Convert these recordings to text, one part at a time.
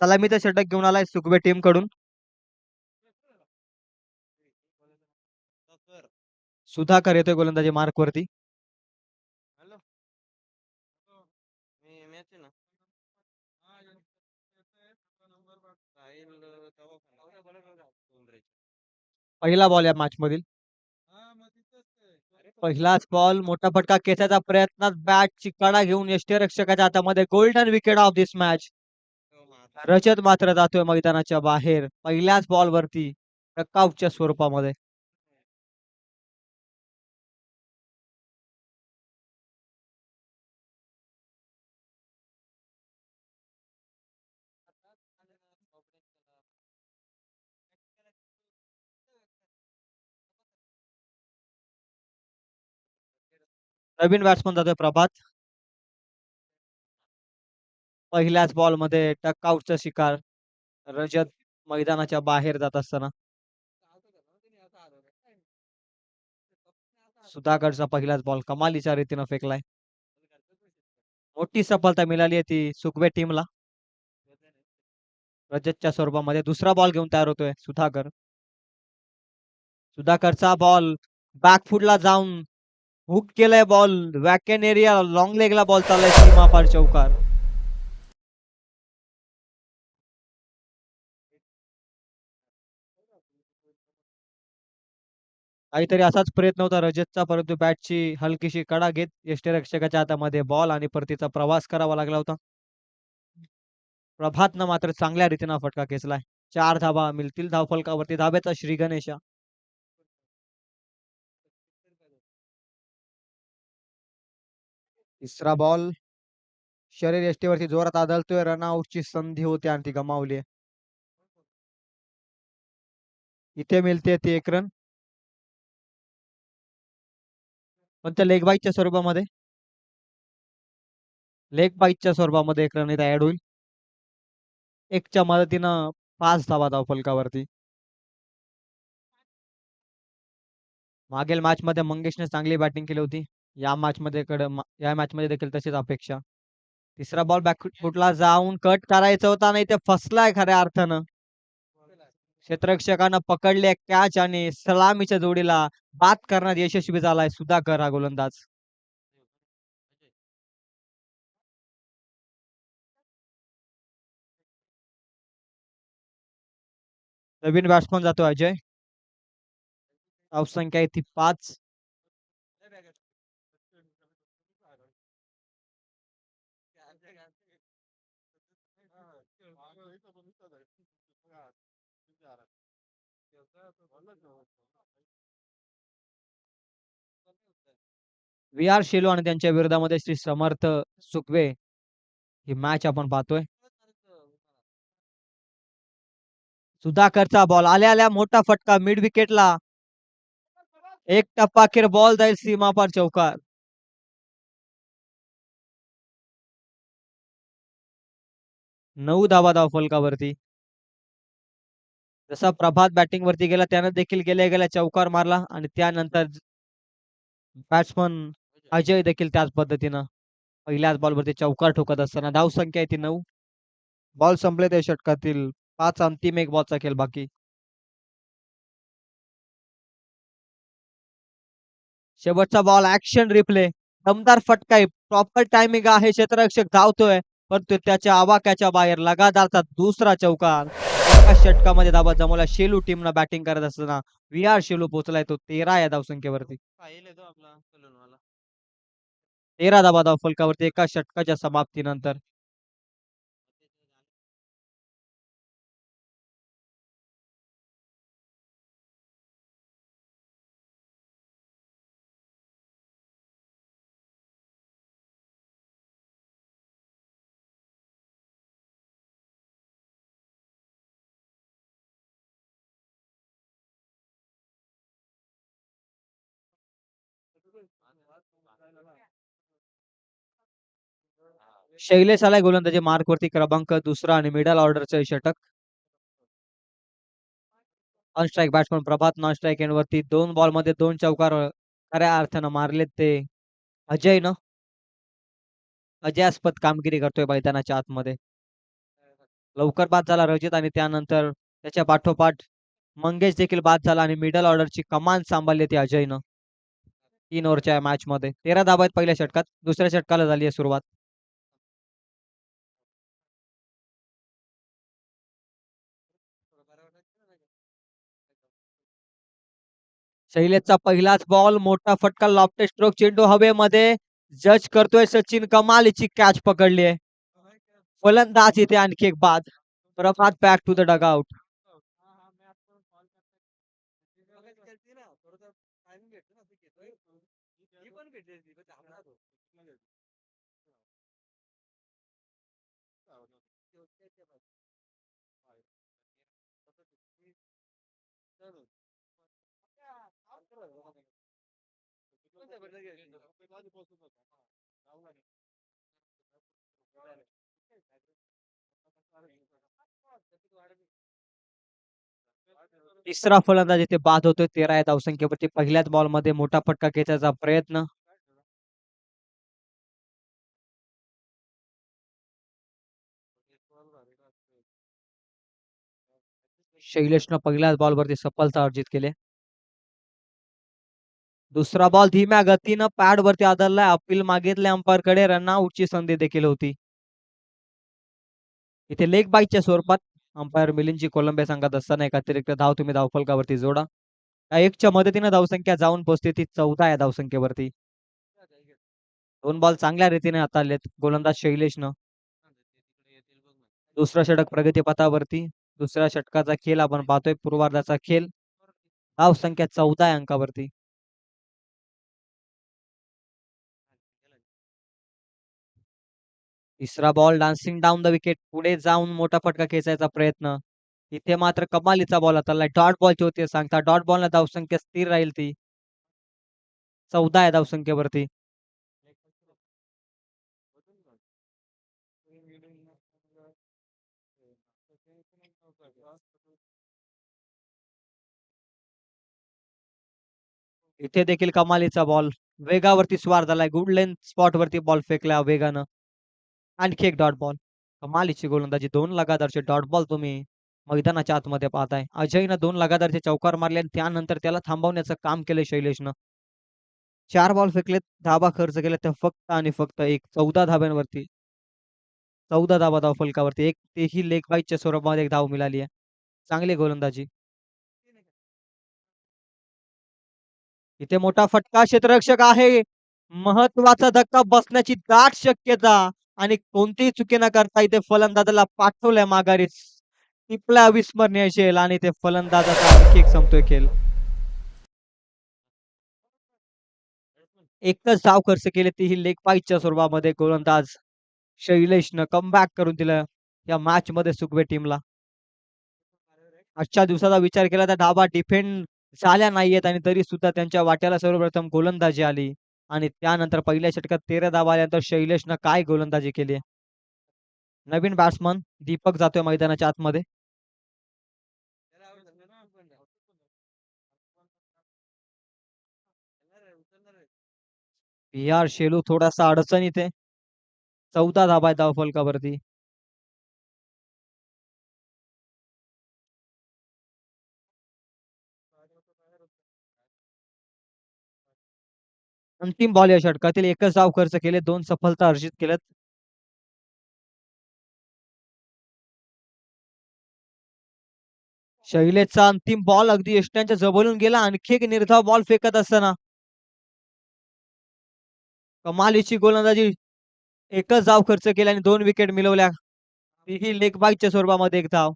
सलामीचं षटक घेऊन आलाय सुकवे टीमकडून. सुधाकर येतोय गोलंदाजी मार्क वरती. पहिला बॉल या मॅच मधील. पहिलाच बॉल मोठा फटका खेचायचा प्रयत्न बॅटची कडा घेऊन यष्टीरक्षकाच्या हातामध्ये golden wicket of this match. Rajat मात्र जातोय मैदानाच्या बाहेर पहिल्याच बॉल वरती रकाउटच्या स्वरूपामध्ये. नवीन बॅट्समन जातोय प्रभात. पहिल्याच बॉलमध्ये टकआउटचा शिकार रजत मैदानाच्या बाहेर जात असताना. सुधाकरचा पहिलाच बॉल कमालीच्या रीतीनं फेकलाय. मोठी सफलता मिळाली आहे ती सुकवे टीमला. रजतच्या स्वरूपामध्ये दुसरा बॉल घेऊन तयार होतोय सुधाकर. सुधाकरचा बॉल बॅकफुटला जाऊन हुक केलाय बॉल वॅकेन एरिया लॉंग लेगला बॉल चाललाय सीमा पार चौकार काहीतरी असाच प्रयत्न होता. रजतचा परंतु बॅटची हलकीशी कडा घेत यष्टीरक्षकाच्या हातामध्ये बॉल आणि परतीचा प्रवास करावा लागला होता. प्रभातनं मात्र चांगल्या रीतीनं फटका खेचलाय. चार धाबा मिळतील धावफलकावरती. धाब्याचा श्री गणेशा. तिसरा बॉल शरीर यष्टीवरती जोरात आदळतोय. रनआउटची संधी होती आणि ती गमावली इथे मिळते ती एक रन पण त्या लेग बाईकच्या स्वरूपामध्ये? लेग बाईकच्या स्वरूपामध्ये एक रन ऍड होईल. एकच्या मदतीनं पाच धावा धाव फलकावरती. मागील मॅच मध्ये मंगेशने चांगली बॅटिंग केली होती. या मॅच मध्ये कडे या मॅच मध्ये देखील तशीच अपेक्षा. तिसरा बॉल बॅक फुटला जाऊन कट करायचा होता नाही ते फसलाय खऱ्या अर्थानं. क्षेत्ररक्षकानं पकडले कॅच आणि सलामीच्या जोडीला बाद करण्यात यशस्वी झालाय सुधाकर हा गोलंदाज नवीन बॅट्समन जातो अजय. धावसंख्या येते पाच. वी आर शेलू आणि त्यांच्या विरोधामध्ये श्री समर्थ सुकवे ही मॅच आपण पाहतोय. सुधाकरचा बॉल आल्या आल्या मोठा फटका मिड विकेटला एक टप्पाखेर बॉल जाईल सीमापार चौकार. नऊ धावा धाव फलकावरती. जसा प्रभात बॅटिंग वरती गेला त्यानं देखील गेल्या गेल्या चौकार मारला आणि त्यानंतर बॅट्समन अजय देखील त्याच पद्धतीनं पहिल्याच बॉल वरती चौकार ठोकत असताना. धाव संख्या आहे ती नऊ. बॉल संपले त्या षटकातील पाच अंतिम एक बॉलचा खेळ बाकी. शेवटचा बॉल ऍक्शन रिप्ले दमदार फटका प्रॉपर टायमिंग आहे. क्षेत्ररक्षक धावतोय परंतु त्याच्या आवाक्याच्या बाहेर लगादारचा दुसरा चौकार. एका षटकामध्ये धाबा जमवला. शेलू टीमनं बॅटिंग करत असताना व्ही आर शेलू पोहोचलाय तो तेरा या धावसंख्येवरती. तेरा धाबा धाव फलकावरती एका षटकाच्या समाप्तीनंतर शैलेश आलाय गोलंदाजी मार्क वरती क्रमांक दुसरा आणि मिडल ऑर्डरचं षटक. On strike batsman Prabhat non strike end वरती दोन बॉलमध्ये दोन चौकार खऱ्या अर्थानं मारलेत ते. अजय न? अजयास्पद कामगिरी करतोय मैदानाच्या आतमध्ये. लवकर बाद झाला रजित आणि त्यानंतर त्याच्या पाठोपाठ मंगेश देखील बाद झाला आणि मिडल ऑर्डरची कमान सांभाळली ती अजयनं. तीन ओव्हरच्या मॅच मध्ये तेरा धाबा आहेत पहिल्या षटकात दुसऱ्या षटकाला झाली आहे सुरुवात. शैलेशचा पहिलाच बॉल मोठा फटका लॉफ्टे स्ट्रोक चेंडू हवेमध्ये. जज करतोय सचिन कमाल हिची कॅच पकडली आहे. फलंदाज इथे आणखी एक बाद. Prabhat back to the Doug out तिसरा फलंदाज इथे बाद होतोय तेरा या धावसंख्येवरती. पहिल्याच बॉलमध्ये मोठा फटका खेचायचा प्रयत्न. शैलेशनं पहिल्याच बॉलवरती सफलता अर्जित केली. दुसरा बॉल धीम्या गतीनं पॅड वरती आदरलाय अपील मागितले अंपायरकडे रन ची संधी देखील होती. इथे लेग बाईकच्या स्वरूपात अंपायर मिलिंदजी कोलंबे सांगत असताना एक अतिरिक्त धाव तुम्ही धावफलकावरती जोडा. या एकच्या मदतीनं धावसंख्या जाऊन पोहोचते ती चौदा या धावसंख्येवरती. दोन बॉल चांगल्या रीतीने हाताळलेत गोलंदाज शैलेशनं. दुसरा षटक प्रगतीपथावरती दुसऱ्या षटकाचा खेळ आपण पाहतोय पूर्वार्धाचा खेळ धावसंख्या चौदा या अंकावरती. तिसरा ball dancing down the wicket पुढे जाऊन मोठा फटका खेचायचा प्रयत्न. इथे मात्र कमालीचा बॉल आता डॉट बॉलची होती सांगता. डॉट बॉलला धावसंख्या स्थिर राहील ती. चौदा आहे धावसंख्येवरती. इथे देखील कमालीचा बॉल वेगावरती स्वार झालाय गुड लेंथ स्पॉट वरती बॉल फेकला वेगानं. आणखी एक डॉट बॉल कमालीची गोलंदाजी दोन लगादारचे डॉट बॉल तुम्ही मैदानाच्या आतमध्ये पाहताय. अजयनं दोन लगादारचे चौकार मारले आणि त्यानंतर त्याला थांबवण्याचं काम केलं शैलेशनं. चार बॉल फेकलेत धाबा खर्च केला तर फक्त आणि फक्त एक चौदा धाब्यांवरती चौदा धाबा धाव फलकावरती एक तेही लेग बाईच्या स्वरूपामध्ये एक धाव मिळाली आहे. चांगली गोलंदाजी. इथे मोठा फटका क्षेत्ररक्षक आहे. महत्त्वाचा धक्का बसण्याची दाट शक्यता. आणि कोणतीही चुकी न करता इथे फलंदाजाला पाठवलंय माघारी टिपला अविस्मरणीय शेल आणि ते फलंदाजाचा आणखी एक संपतोय खेळ. एकच धाव खर्च केले तीही लेग पाईच्या स्वरूपामध्ये गोलंदाज शैलेशनं कमबॅक करून दिलं या मॅच मध्ये सुकवे टीमला. आजच्या दिवसाचा विचार केला तर डाबा डिफेंड झाल्या नाहीयेत आणि तरी सुद्धा त्यांच्या वाट्याला सर्वप्रथम गोलंदाजी आली. आणि त्यानंतर पहिल्या षटकात तेरा धावा आल्यानंतर शैलेशनं काय गोलंदाजी केली नवीन बॅट्समन दीपक जातोय मैदानाच्या आतमध्ये. बिहार आर शेलू थोडासा अडचणीत आहे. चौदा धाबा आहे धावफलकावरती. अंतिम बॉल या षटकातील एकच धाव खर्च केले दोन सफलता अर्जित केल्यात. शैलेशचा अंतिम बॉल अगदी यष्ट्यांच्या जवळून गेला. आणखी एक निर्धाव बॉल फेकत असताना कमालीची गोलंदाजी. एकच धाव खर्च केला आणि दोन विकेट मिळवल्या. ही लेग बाईकच्या स्वरूपामध्ये एक धाव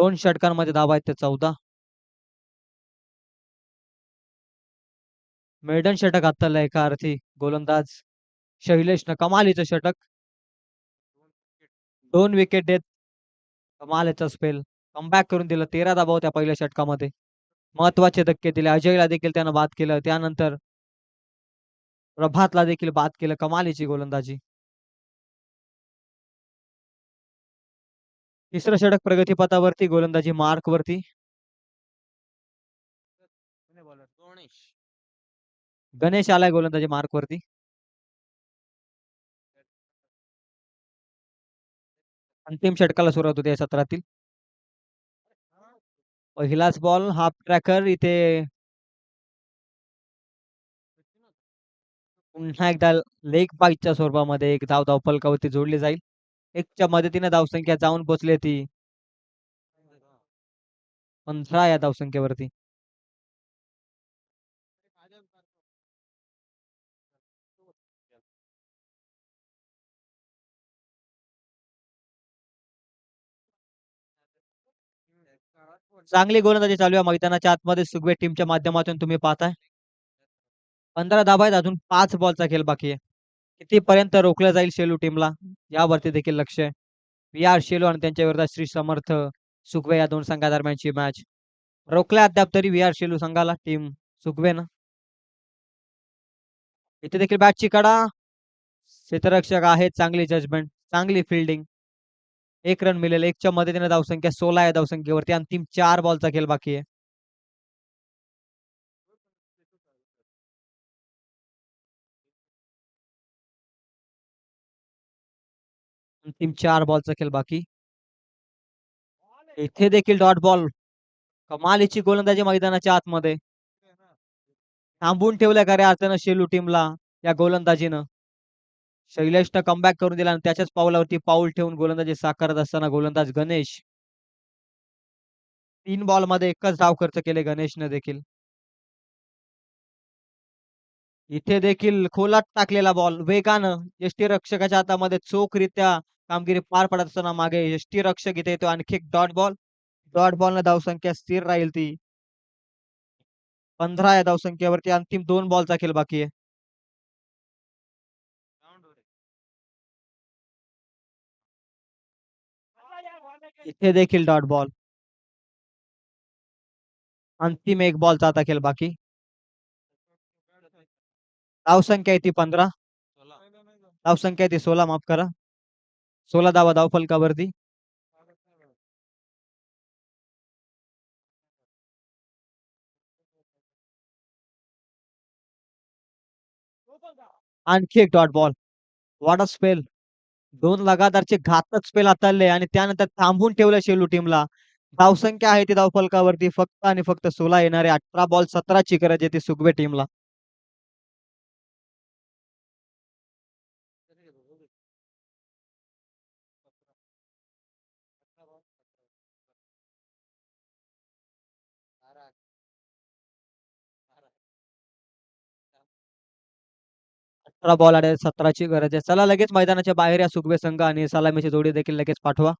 दोन षटकांमध्ये धावा आहेत ते चौदा. मेडन षटक हाताळलंय एका अर्थी गोलंदाज शैलेशनं कमालीचं षटक. दोन विकेट देत कमालीचा स्पेल कमबॅक करून दिलं. तेरा धावा होत्या पहिल्या षटकामध्ये. महत्त्वाचे धक्के दिले. अजयला देखील त्यानं बाद केलं. त्यानंतर प्रभातला देखील बाद केलं. कमालीची गोलंदाजी. तिसरं षटक प्रगतीपथावरती, गोलंदाजी मार्कवरती. गणेश. गणेश आलाय गोलंदाजी मार्कवरती. अंतिम षटकाला सुरुवात होते या सत्रातील. पहिलाच बॉल हाफ ट्रॅकर इथे पुन्हा एकदा लेग बाईटच्या स्वरूपामध्ये एक धाव धावफलकावरती जोडली जाईल. एकच्या मदतीने धावसंख्या जाऊन पोचली ती 15 या धावसंख्येवरती. चांगली गोलंदाजी चालू आहे मैदानाच्या आतमध्ये सुगवे टीमच्या माध्यमातून तुम्ही पाहताय. पंधरा धाबा आहेत. अजून पाच बॉलचा खेळ बाकी आहे. कितीपर्यंत रोखलं जाईल शेलू टीमला यावरती देखील लक्ष आहे. व्ही.आर. शेलू आणि त्यांच्या विरोधात श्री समर्थ सुखवे या दोन संघादरम्यानची मॅच. रोखल्या अद्याप तरी व्ही.आर. शेलू संघाला टीम सुगवेनं. इथे देखील बॅटची कडा. क्षेत्ररक्षक आहेत. चांगली जजमेंट, चांगली फिल्डिंग एक रन मिळेल. एकच्या मदतीने धावसंख्या 16 या धावसंख्येवरती अंतिम चार बॉलचा खेळ बाकी आहे. अंतिम 4 बॉलचा खेळ बाकी. इथे देखील डॉट बॉल. कमालीची गोलंदाजी मैदानाच्या आतमध्ये. थांबून ठेवलं खऱ्या अर्थानं शेलू टीमला या गोलंदाजीनं. शैलेशनं कमबॅक करून दिला आणि त्याच्याच पावलावरती पाऊल ठेवून गोलंदाजी साकारत असताना गोलंदाज गणेश. 3 बॉलमध्ये एकच धाव खर्च केले गणेशनं देखील. इथे देखील खोलात टाकलेला बॉल वेगानं यष्टीरक्षकाच्या हातामध्ये चोखरित्या कामगिरी पार पडत असताना मागे यष्टीरक्षक इथे येतो. आणखी एक डॉट बॉल. डॉट बॉलनं धावसंख्या स्थिर राहील ती. 15 या धावसंख्येवरती अंतिम दोन बॉलचा खेळ बाकी आहे. इथे देखील डॉट बॉल. अंतिम एक बॉलचा आता खेळ बाकी. धावसंख्या आहे ती 15. धावसंख्या आहे ती 16 माफ करा. 16 धावा धावफलकावरती. आणखी एक dot ball. What a spell. 2 लगातारचे घातक स्पेल हाताळले आणि त्यानंतर थांबवून ठेवलं शेलू टीमला. धावसंख्या आहे ती धावफलकावरती फक्त आणि फक्त 16 येणारे 18 बॉल 17 ची गरज आहे ती सुगवे टीमला. अठरा बॉल आणि सतराची गरज आहे. चला लगेच मैदानाच्या बाहेर या सुगवे संघ आणि सलामीची जोडी देखील लगेच पाठवा.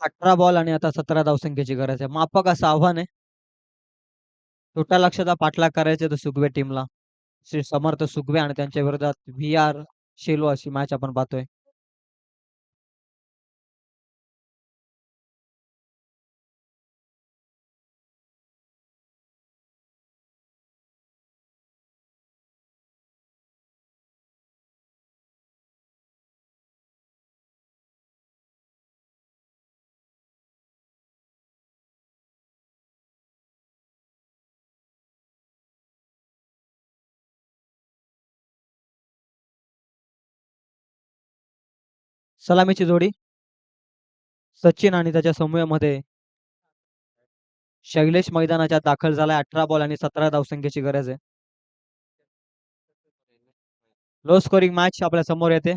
अठरा बॉल आणि आता सतरा धावसंख्येची गरज आहे. माफक असं आव्हान आहे. छोट्या लक्षाचा पाठलाग करायचे तर सुगवे टीमला श्री समर्थ सुगवे आणि त्यांच्या विरोधात व्ही आर शेलो अशी मॅच आपण पाहतोय. सलामीची जोडी. सचिन आणि त्याच्या समूहामध्ये शैलेश मैदानाच्या दाखल झालाय. अठरा बॉल आणि सतरा धावसंख्येची गरज आहे. लो स्कोरिंग मॅच आपल्यासमोर येते.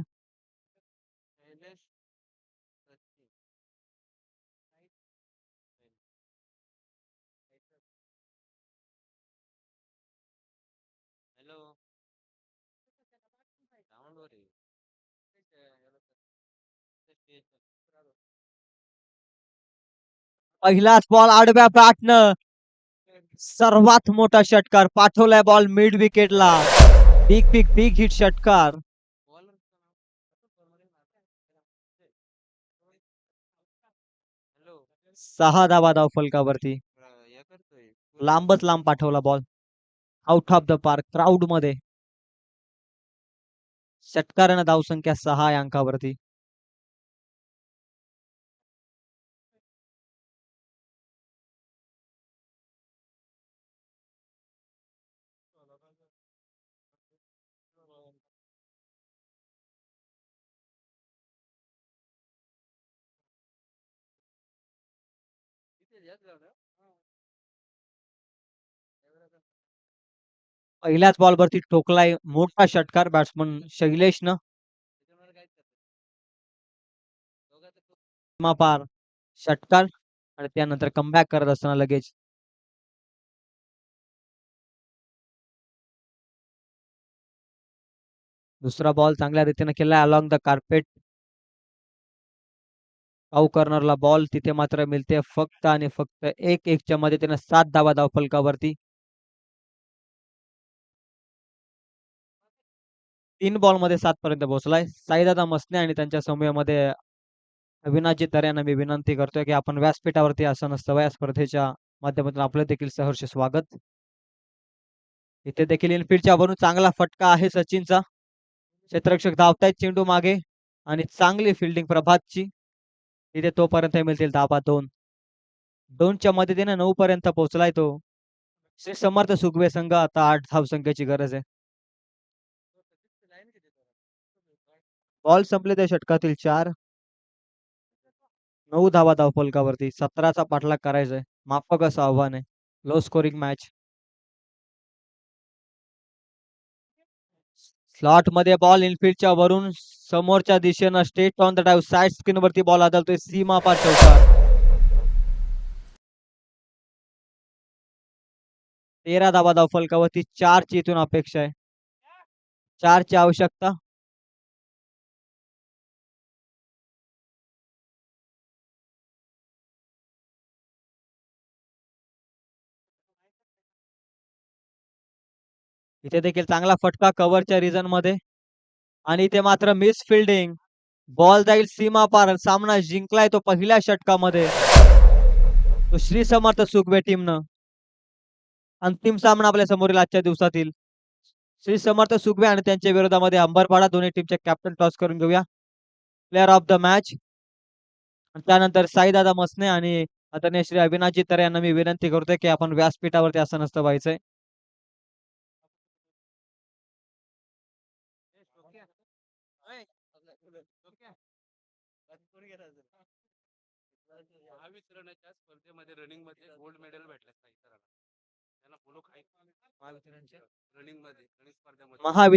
पहिलाच बॉल आडव्या बॅटनं सर्वात मोठा षटकार पाठवलाय बॉल मिड विकेटला बिग बिग बिग हिट षटकार. सहा धावा धाव फलकावरती लांबच लांब पाठवला ball out of the park क्राऊडमध्ये. षटकारानं धावसंख्या सहा अंकावरती. पहिल्याच बॉल वरती ठोकलाय मोठा षटकार बॅट्समन शैलेशनं पार षटकार आणि त्यानंतर कमबॅक करत असताना लगेच. दुसरा बॉल चांगल्या रीतीने केलाय अलॉंग द कार्पेट काऊ कॉर्नरला बॉल तिथे मात्र मिळते फक्त आणि फक्त एक एकच्या मध्ये त्याने सात धावा धावफलकावरती तीन बॉलमध्ये सात पर्यंत पोहोचलाय. साईदादा मसने आणि त्यांच्या समूहामध्ये अविनाशजी तर यांना मी विनंती करतोय की आपण व्यासपीठावरती असं नसतं. स्पर्धेच्या माध्यमातून आपलं देखील सहर्ष स्वागत. इथे देखील इनफिल्डच्या वरून चांगला फटका आहे सचिनचा. क्षेत्ररक्षक धावतायत चेंडू मागे आणि चांगली फिल्डिंग प्रभातची. इथे तोपर्यंत मिळतील धाबा दोन. दोनच्या मदतीने नऊ पर्यंत पोहोचलाय तो. श्री समर्थ सुगवे संघ आता आठ धावसंख्येची गरज आहे. बॉल संपले त्या षटकातील चार. नऊ धावा धाव फलकावरती. सतराचा पाठलाग करायचा आहे माफक असं आव्हान आहे. लो स्कोरिंग मॅच स्लॉटमध्ये बॉल इनफिल्डच्या वरून समोरच्या दिशेनं straight on the drive side screen वरती बॉल आदळतोय. सीमा पार चौकार. तेरा धावा धाव फलकावरती चारची इथून अपेक्षा आहे. चारची आवश्यकता. इथे देखील चांगला फटका कव्हरच्या रिझनमध्ये. आणि इथे मात्र मिस फिल्डिंग बॉल जाईल सीमा पार. सामना जिंकलाय तो पहिल्या षटकामध्ये. तो श्री समर्थ सुखबे टीमनं अंतिम सामना आपल्या समोरील आजच्या दिवसातील. श्री समर्थ सुखबे आणि त्यांच्या विरोधामध्ये अंबरपाडा दोन्ही टीमचे कॅप्टन टॉस करून घेऊया. प्लेअर ऑफ द मॅच त्यानंतर साईदादा मसने आणि आदरणीय श्री अविनाशजी तर यांना मी विनंती करतोय की आपण व्यासपीठावरती असं नसतं व्हायचंय. स्पर्धेमध्ये रनिंगमध्ये गोल्ड मेडल भेटलं महावितरणच्या रनिंगमध्ये रनिंग स्पर्धेमध्ये. महावित